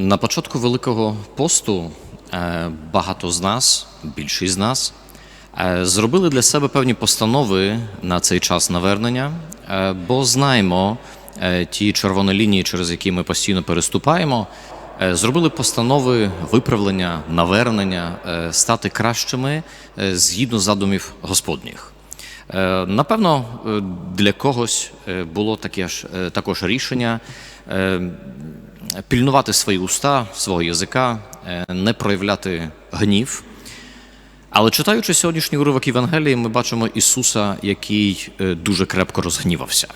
На початку Великого посту е, багато з нас, більшість з нас, е, зробили для себе певні постанови на цей час навернення, е, бо знаємо ті червоні лінії, через які ми постійно переступаємо. Зробили постанови виправлення, навернення, стати кращими згідно задумів Господніх. Напевно, для когось було таке ж також рішення пільнувати свої уста, свого язика, е, не проявляти гнів. Але читаючи сьогоднішній уривок Євангелії, ми бачимо Ісуса, який е, дуже крепко розгнівався.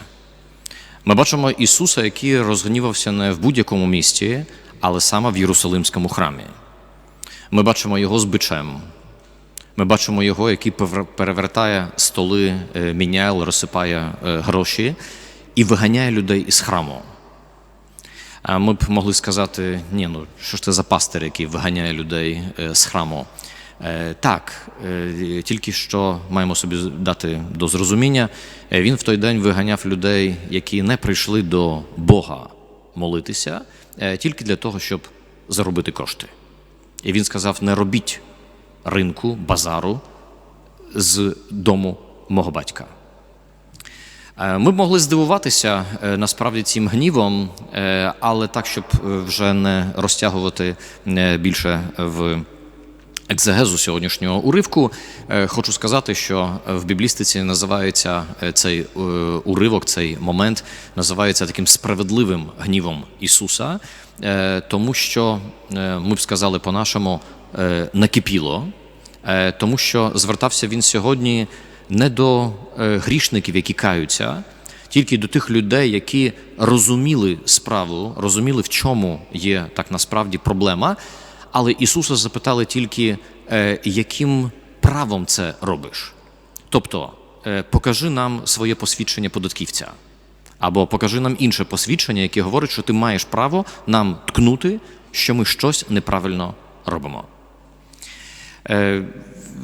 Ми бачимо Ісуса, який розгнівався не в будь-якому місті, але саме в Єрусалимському храмі. Ми бачимо його з бичем. Ми бачимо його, який перевертає столи, е, міняє, розсипає е, гроші і виганяє людей із храму. А ми б могли сказати: ні, ну що ж це за пастир, який виганяє людей е, з храму? Е, Так, е, тільки що маємо собі дати до зрозуміння, він в той день виганяв людей, які не прийшли до Бога молитися, тільки для того, щоб заробити кошти. І він сказав: не робіть ринку, базару з дому мого батька. Е, Ми б могли здивуватися е, насправді цим гнівом, е, але так, щоб вже не розтягувати більше в екзегезу сьогоднішнього уривку, хочу сказати, що в біблістиці називається цей уривок, цей момент називається таким справедливим гнівом Ісуса, тому що ми б сказали по-нашому накипіло, тому що звертався він сьогодні не до е, грішників, які каються, тільки до тих людей, які розуміли справу, розуміли, в чому є так насправді проблема. Але Ісуса запитали тільки, е, яким правом це робиш. Тобто, е, покажи нам своє посвідчення податківця, або покажи нам інше посвідчення, яке говорить, що ти маєш право нам ткнути, що ми щось неправильно робимо.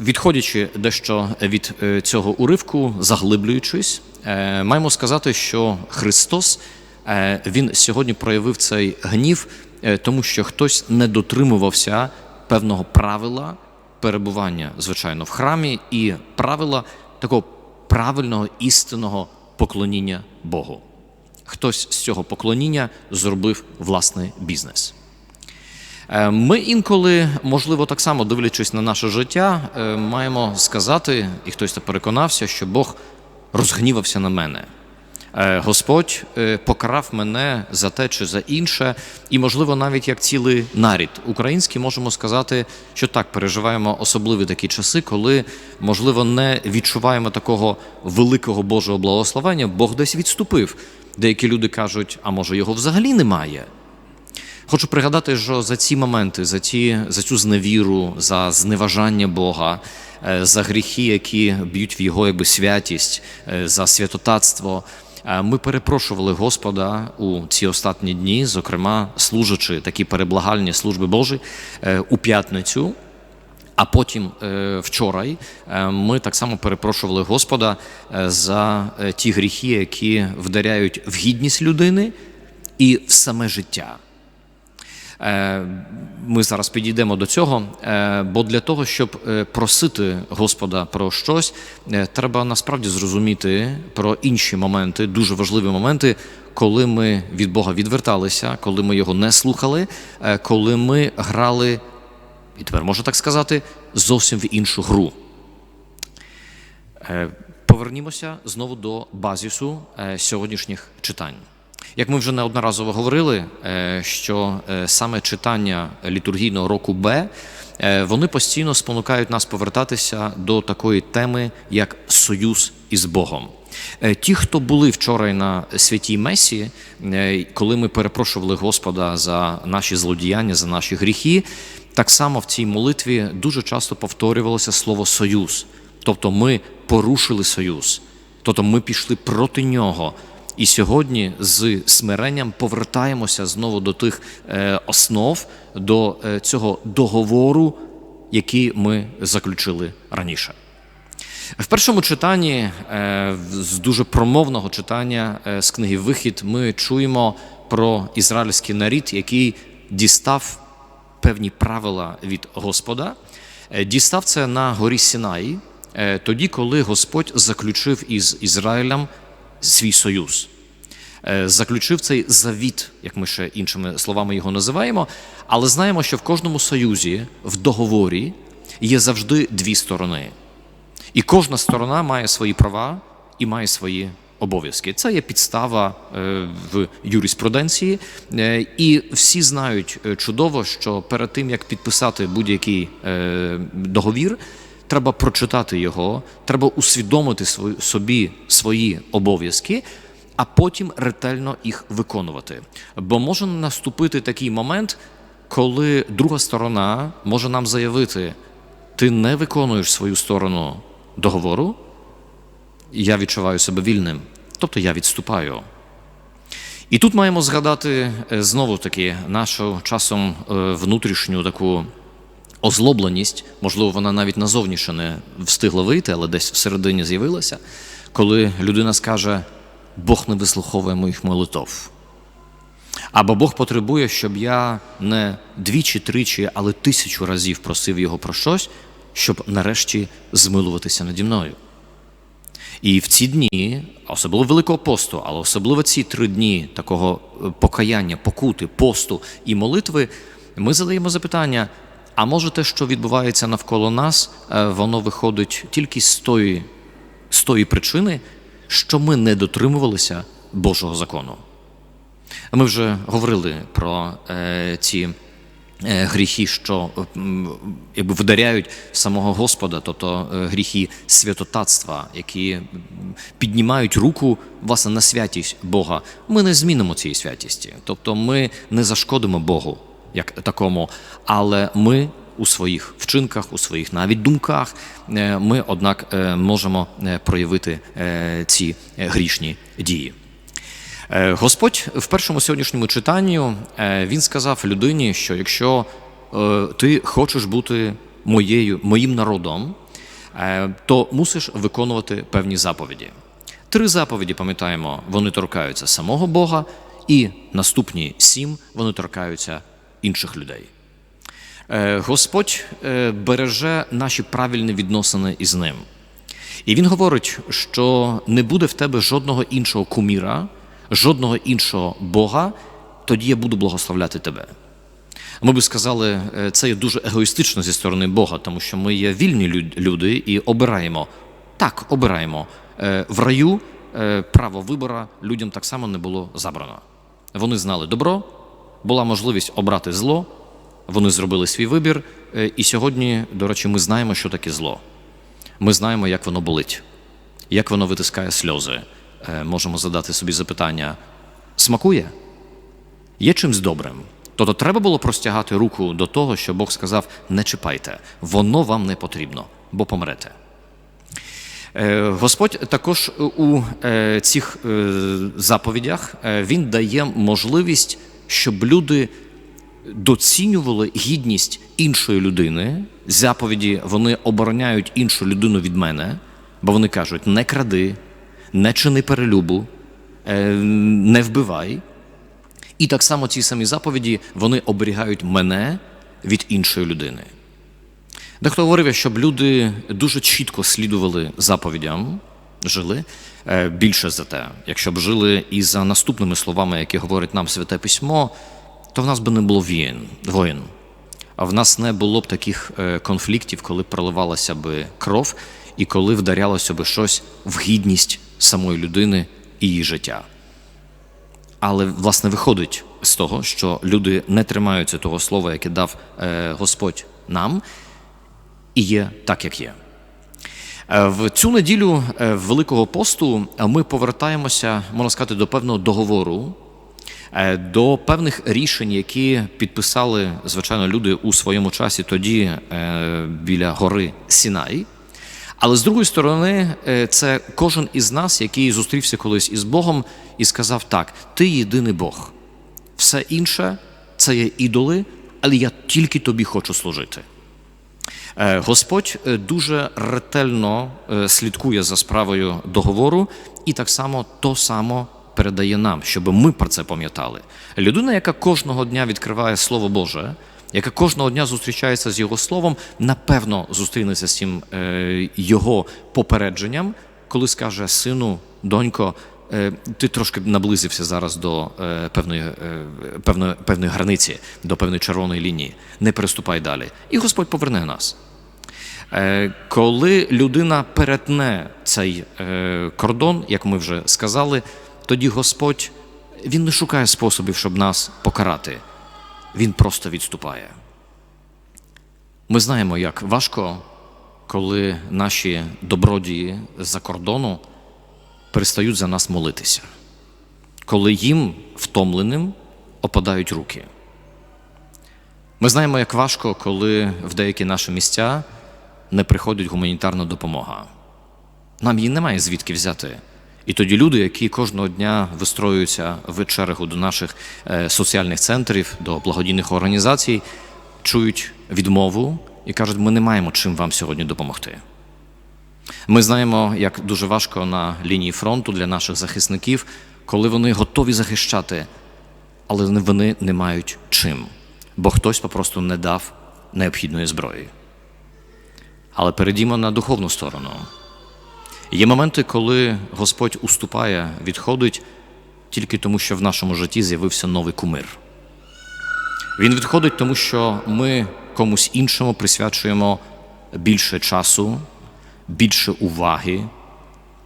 Відходячи дещо від е, цього уривку, заглиблюючись, е, маємо сказати, що Христос е, Він сьогодні проявив цей гнів, тому що хтось не дотримувався певного правила перебування, звичайно, в храмі і правила такого правильного істинного поклоніння Богу. Хтось з цього поклоніння зробив власний бізнес. Е, Ми інколи, можливо, так само дивлячись на наше життя, е, маємо сказати, і хтось це переконався, що Бог розгнівався на мене. Е, Господь покарав мене за те чи за інше, і, можливо, навіть як цілий нарід український можемо сказати, що так переживаємо особливі такі часи, коли, можливо, не відчуваємо такого великого Божого благословення, Бог десь відступив. Деякі люди кажуть, а може його взагалі немає. Хочу пригадати, що за ці моменти, за ті, за цю зневіру, за зневажання Бога, е, за гріхи, які б'ють в його якби святість, е, за святотатство. е, Ми перепрошували Господа у ці останні дні, зокрема, служачи такі переблагальні служби Божі у п'ятницю. А потім вчора ми так само перепрошували Господа за ті гріхи, які вдаряють в гідність людини і в саме життя. Е, Ми зараз підійдемо до цього, е, бо для того, щоб е, просити Господа про щось, треба насправді зрозуміти про інші моменти, дуже важливі моменти, коли ми від Бога відверталися, коли ми його не слухали, коли ми грали, і тепер можна так сказати, зовсім в іншу гру. Повернімося знову до базісу сьогоднішніх читань. Як ми вже неодноразово говорили, е, що е, саме читання літургійного року Б е, вони постійно спонукають нас повертатися до такої теми, як союз із Богом. Ті, хто були вчора на святій Месі, коли ми перепрошували Господа за наші злодіяння, за наші гріхи, так само в цій молитві дуже часто повторювалося слово союз. Тобто ми порушили союз, тобто ми пішли проти нього. І сьогодні з смиренням повертаємося знову до тих е, основ, до е, цього договору, який ми заключили раніше. В першому читанні, е, з дуже промовного читання з книги Вихід, ми чуємо про ізраїльський народ, який дістав певні правила від Господа, дістав це на горі Сінаї, тоді, коли Господь заключив із Ізраїлем свій союз. Е, Заключив цей завіт, як ми ще іншими словами його називаємо, але знаємо, що в кожному союзі, в договорі, є завжди дві сторони. І кожна сторона має свої права і має свої обов'язки. Це є підстава е, в юриспруденції, Е, і всі знають чудово, що перед тим як підписати будь-який договір, треба прочитати його, треба усвідомити собі свої обов'язки. А потім ретельно їх виконувати. Бо може наступити такий момент, коли друга сторона може нам заявити: ти не виконуєш свою сторону договору, я відчуваю себе вільним, тобто я відступаю. І тут маємо згадати е, знову таки нашу часом е, внутрішню таку озлобленість, можливо, вона навіть назовні ще не встигла вийти, але десь всередині з'явилася, коли людина скаже: Бог не вислуховує моїх молитов. Або Бог потребує, щоб я не двічі, тричі, але тисячу разів просив його про щось, щоб нарешті змилуватися наді мною. І в ці дні, особливо Великого посту, але особливо ці три дні такого е, покаяння, покути, посту і молитви, ми задаємо запитання: а може те, що відбувається навколо нас, е, воно виходить тільки з тої, з тої причини, що ми не дотримувалися Божого закону? Ми вже говорили про е, ці е, гріхи, що якби вдаряють самого Господа, тобто е, гріхи святотатства, які піднімають руку власне на святість Бога. Ми не змінимо цієї святісті, тобто ми не зашкодимо Богу як такому, але ми. У своїх вчинках, у своїх навіть думках, е, ми, однак, е, можемо е, проявити ці грішні дії. Господь в першому сьогоднішньому читанні е, він сказав людині, що якщо ти хочеш бути моєю, моїм народом, то мусиш виконувати певні заповіді. Три заповіді, пам'ятаємо, вони торкаються самого Бога, і наступні сім вони торкаються інших людей. Е, Господь е, береже наші правильні відносини із ним. І він говорить, що не буде в тебе жодного іншого куміра, жодного іншого Бога, тоді я буду благословляти тебе. Ми би сказали, е, це є дуже егоїстично зі сторони Бога, тому що ми є вільні люди і обираємо. Так, обираємо. В раю право вибора людям так само не було забрано. Вони знали добро, була можливість обрати зло, вони зробили свій вибір. е, І сьогодні, до речі, ми знаємо, що таке зло. Ми знаємо, як воно болить, як воно витискає сльози. Е, Можемо задати собі запитання: смакує? Є чимсь добрим? Тобто треба було простягати руку до того, що Бог сказав: не чіпайте, воно вам не потрібно, бо помрете. Е, Господь також у цих заповідях Він дає можливість, щоб люди доцінювали гідність іншої людини. Заповіді вони обороняють іншу людину від мене, бо вони кажуть: не кради, не чини перелюбу, е, не вбивай. І так само ці самі заповіді вони оберігають мене від іншої людини. Дехто говорив, щоб люди дуже чітко слідували заповідям, жили е, більше за те. Якщо б жили і за наступними словами, які говорить нам Святе Письмо, то в нас би не було воєн, воїн. А в нас не було б таких е, конфліктів, коли проливалася би кров і коли вдарялося би щось в гідність самої людини і її життя. Але власне виходить з того, що люди не тримаються того слова, яке дав е, Господь нам, і є так, як є. Е, В цю неділю е, Великого посту е, ми повертаємося, можна сказати, до певного договору, до певних рішень, які підписали, звичайно, люди у своєму часі тоді біля гори Сінай. Але з другої сторони, це кожен із нас, який зустрівся колись із Богом і сказав: так, ти єдиний Бог. Все інше це є ідоли, але я тільки тобі хочу служити. Е, Господь е, дуже ретельно е, слідкує за справою договору і так само то само передає нам, щоб ми про це пам'ятали. Людина, яка кожного дня відкриває Слово Боже, яка кожного дня зустрічається з Його Словом, напевно, зустрінеться з цим його попередженням, коли скаже сину, донько, ти трошки наблизився зараз до певної, певної, певної границі, до певної червоної лінії. Не переступай далі. І Господь поверне нас. Е, Коли людина перетне цей е, кордон, як ми вже сказали, тоді Господь він не шукає способів, щоб нас покарати. Він просто відступає. Ми знаємо, як важко, коли наші добродії з-за кордону перестають за нас молитися, коли їм, втомленим, опадають руки. Ми знаємо, як важко, коли в деякі наші місця не приходить гуманітарна допомога. Нам її немає звідки взяти. І тоді люди, які кожного дня вистроюються в чергу до наших е, соціальних центрів, до благодійних організацій, чують відмову і кажуть, ми не маємо чим вам сьогодні допомогти. Ми знаємо, як дуже важко на лінії фронту для наших захисників, коли вони готові захищати, але вони не мають чим, бо хтось попросту не дав необхідної зброї. Але перейдімо на духовну сторону. Є моменти, коли Господь уступає, відходить тільки тому, що в нашому житті з'явився новий кумир. Він відходить, тому що ми комусь іншому присвячуємо більше часу, більше уваги,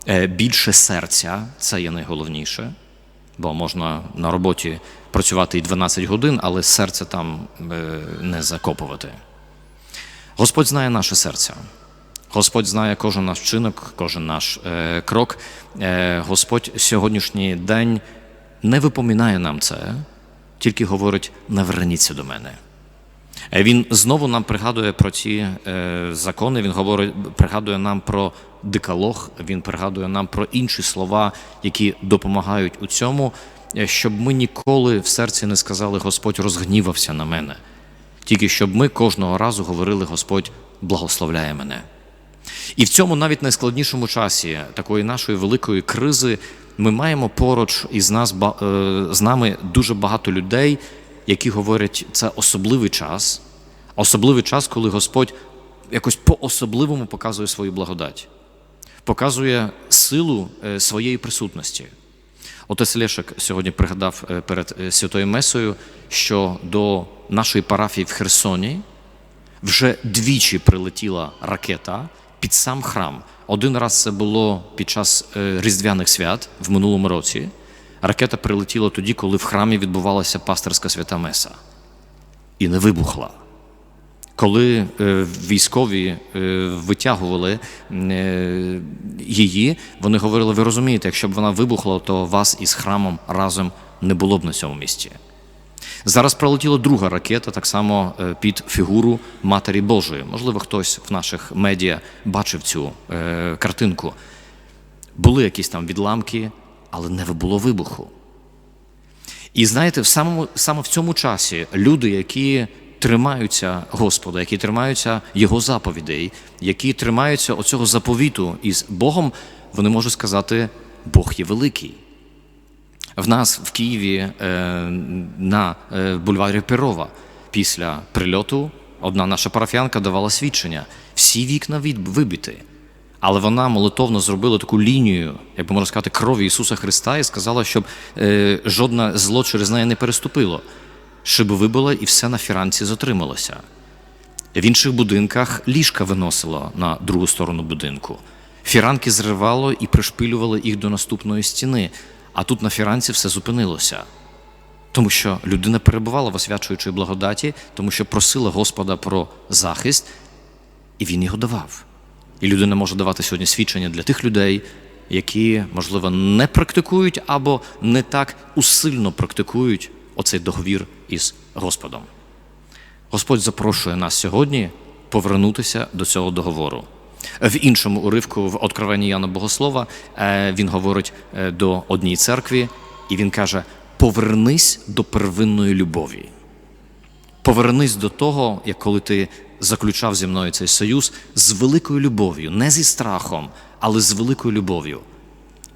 е, більше серця це є найголовніше, бо можна на роботі працювати і 12 годин, але серце там е, не закопувати. Господь знає наше серце. Господь знає кожен наш вчинок, кожен наш е, крок. Е, Господь сьогоднішній день не випоминає нам це, тільки говорить: наверніться до мене. Е, Він знову нам пригадує про ці е, закони. Він говорить, пригадує нам про дикалог, він пригадує нам про інші слова, які допомагають у цьому, е, щоб ми ніколи в серці не сказали Господь розгнівався на мене. Тільки щоб ми кожного разу говорили Господь благословляє мене. І в цьому навіть найскладнішому часі такої нашої великої кризи ми маємо поруч із нас е, з нами дуже багато людей, які говорять, це особливий час, особливий час, коли Господь якось по-особливому показує свою благодать, показує силу е, своєї присутності. Отець Лешик сьогодні пригадав е, перед е, святою Месою, що до нашої парафії в Херсоні вже двічі прилетіла ракета під сам храм. Один раз це було під час е, Різдвяних свят в минулому році. Ракета прилетіла тоді, коли в храмі відбувалася пасторська свята Меса. І не вибухла. Коли е, військові е, витягували е, її, вони говорили: ви розумієте, якщо б вона вибухла, то вас із храмом разом не було б на цьому місці. Зараз пролетіла друга ракета, так само під фігуру Матері Божої. Можливо, хтось в наших медіа бачив цю е, картинку. Були якісь там відламки, але не було вибуху. І знаєте, в самому, саме в цьому часі люди, які тримаються Господа, які тримаються Його заповідей, які тримаються оцього заповіту із Богом, вони можуть сказати, Бог є великий. В нас в Києві е, на е, бульварі Перова після прильоту одна наша парафіянка давала свідчення. Всі вікна вибиті. Але вона молитовно зробила таку лінію, як би можна сказати, крові Ісуса Христа і сказала, щоб е, жодне зло через неї не переступило. Шиби вибила і все на фіранці затрималося. В інших будинках ліжка виносило на другу сторону будинку. Фіранки зривало і пришпилювало їх до наступної стіни, а тут на фіранці все зупинилося. Тому що людина перебувала в освячуючій благодаті, тому що просила Господа про захист, і він його давав. І людина може давати сьогодні свідчення для тих людей, які, можливо, не практикують або не так усильно практикують оцей договір із Господом. Господь запрошує нас сьогодні повернутися до цього договору. В іншому уривку в Откровенні Яна Богослова е, він говорить е, до одній церкві, і він каже: повернись до первинної любові. Повернись до того, як коли ти заключав зі мною цей союз з великою любов'ю, не зі страхом, але з великою любов'ю.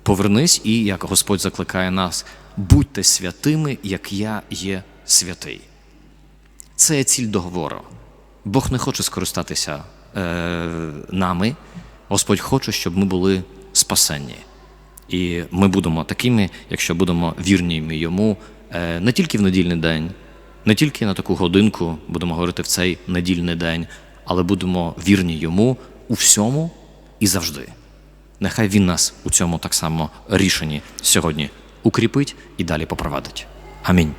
Повернись і, як Господь закликає нас, будьте святими, як я є святий. Це ціль договору. Бог не хоче скористатися е, нами. Господь хоче, щоб ми були спасенні. І ми будемо такими, якщо будемо вірні йому е, не тільки в недільний день, не тільки на таку годинку будемо говорити в цей недільний день, але будемо вірні йому у всьому і завжди. Нехай він нас у цьому так само рішенні сьогодні укріпить і далі попровадить. Амінь.